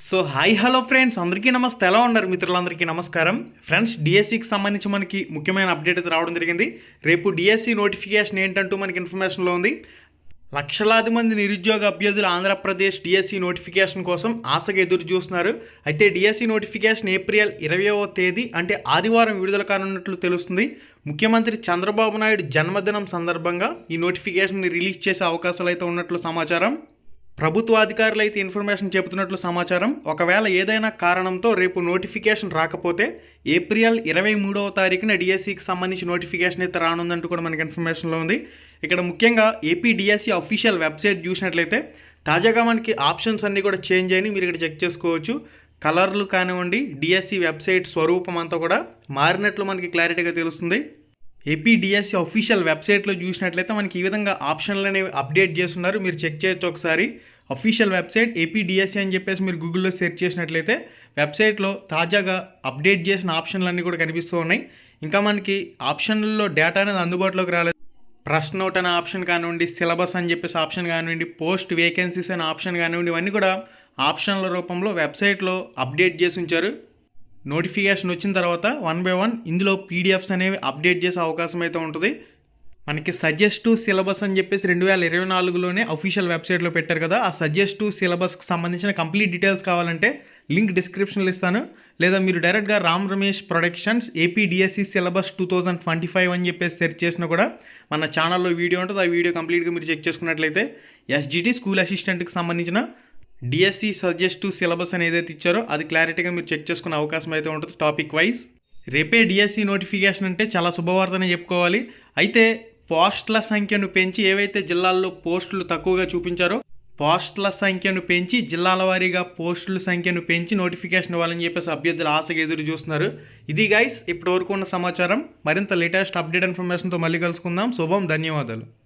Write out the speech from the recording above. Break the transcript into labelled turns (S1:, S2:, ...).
S1: So hi hello friends అందరికీ నమస్తే. ఎలా ఉన్నారు మిత్రులందరికీ నమస్కారం? ఫ్రెండ్స్ డిఎస్సికి సంబంధించి మనకి ముఖ్యమైన అప్డేట్ అయితే రావడం జరిగింది. రేపు డిఎస్సి నోటిఫికేషన్ ఏంటంటూ మనకి ఇన్ఫర్మేషన్లో ఉంది. లక్షలాది మంది నిరుద్యోగ అభ్యర్థులు ఆంధ్రప్రదేశ్ డిఎస్సి నోటిఫికేషన్ కోసం ఆశగా ఎదురు చూస్తున్నారు. అయితే డిఎస్సి నోటిఫికేషన్ ఏప్రిల్ ఇరవయవ తేదీ అంటే ఆదివారం విడుదల కానున్నట్లు తెలుస్తుంది. ముఖ్యమంత్రి చంద్రబాబు నాయుడు జన్మదినం సందర్భంగా ఈ నోటిఫికేషన్ రిలీజ్ చేసే అవకాశాలు అయితే ఉన్నట్లు సమాచారం. ప్రభుత్వ అధికారులు అయితే ఇన్ఫర్మేషన్ చెబుతున్నట్లు సమాచారం. ఒకవేళ ఏదైనా కారణంతో రేపు నోటిఫికేషన్ రాకపోతే ఏప్రిల్ ఇరవై మూడవ తారీఖున డిఎస్సికి సంబంధించి నోటిఫికేషన్ అయితే రానుందంటూ కూడా మనకి ఇన్ఫర్మేషన్లో ఉంది. ఇక్కడ ముఖ్యంగా ఏపీ డిఎస్సి అఫీషియల్ వెబ్సైట్ చూసినట్లయితే తాజాగా మనకి ఆప్షన్స్ అన్నీ కూడా చేంజ్ అయినాయి. మీరు ఇక్కడ చెక్ చేసుకోవచ్చు. కలర్లు కానివ్వండి డిఎస్సి వెబ్సైట్ స్వరూపం అంతా కూడా మారినట్లు మనకి క్లారిటీగా తెలుస్తుంది. ఏపీడిఎస్సి ఆఫీషియల్ అఫీషియల్ వెబ్సైట్లో చూసినట్లయితే మనకి ఈ విధంగా ఆప్షన్లు అనేవి అప్డేట్ చేస్తున్నారు. మీరు చెక్ చేయొచ్చు ఒకసారి. అఫీషియల్ వెబ్సైట్ ఏపీడిఎస్సి అని చెప్పేసి మీరు గూగుల్లో సెర్చ్ చేసినట్లయితే వెబ్సైట్లో తాజాగా అప్డేట్ చేసిన ఆప్షన్లు అన్నీ కూడా కనిపిస్తూ ఉన్నాయి. ఇంకా మనకి ఆప్షన్లలో డేటా అనేది అందుబాటులోకి రాలేదు. ప్రశ్న నోట్ అనే ఆప్షన్ కానివ్వండి సిలబస్ అని చెప్పేసి ఆప్షన్ కానివ్వండి పోస్ట్ వేకెన్సీస్ అనే ఆప్షన్ కానివ్వండి ఇవన్నీ కూడా ఆప్షన్ల రూపంలో వెబ్సైట్లో అప్డేట్ చేసి ఉంచారు. నోటిఫికేషన్ వచ్చిన తర్వాత వన్ బై వన్ ఇందులో పీడిఎఫ్స్ అనేవి అప్డేట్ చేసే అవకాశం అయితే ఉంటుంది. మనకి సజెస్ట్ సిలబస్ అని చెప్పేసి రెండు వేల ఇరవై నాలుగులోనే అఫీషియల్ వెబ్సైట్లో పెట్టారు కదా. ఆ సజెస్ట్ సిలబస్కి సంబంధించిన కంప్లీట్ డీటెయిల్స్ కావాలంటే లింక్ డిస్క్రిప్షన్లో ఇస్తాను. లేదా మీరు డైరెక్ట్గా Ram Ramesh productions AP DSC syllabus two thousand twenty five అని చెప్పేసి సెర్చ్ చేసినా కూడా మన ఛానల్లో వీడియో ఉంటుంది. ఆ వీడియో కంప్లీట్గా మీరు చెక్ చేసుకున్నట్లయితే ఎస్జిటి స్కూల్ అసిస్టెంట్కి సంబంధించిన డిఎస్సి సజెస్ట్ సిలబస్ అని ఏదైతే ఇచ్చారో అది క్లారిటీగా మీరు చెక్ చేసుకునే అవకాశం అయితే ఉంటుంది టాపిక్ వైజ్ రేపే డిఎస్సి నోటిఫికేషన్ అంటే చాలా శుభవార్తనే చెప్పుకోవాలి. అయితే పోస్టుల సంఖ్యను పెంచి ఏవైతే జిల్లాల్లో పోస్టులు తక్కువగా చూపించారో పోస్టుల సంఖ్యను పెంచి జిల్లాల వారీగా పోస్టుల సంఖ్యను పెంచి నోటిఫికేషన్ ఇవ్వాలని చెప్పేసి అభ్యర్థులు ఆశగా ఎదురు చూస్తున్నారు. ఇది గైస్ ఇప్పటివరకు ఉన్న సమాచారం. మరింత లేటెస్ట్ అప్డేట్ ఇన్ఫర్మేషన్తో మళ్ళీ కలుసుకుందాం. శుభం ధన్యవాదాలు.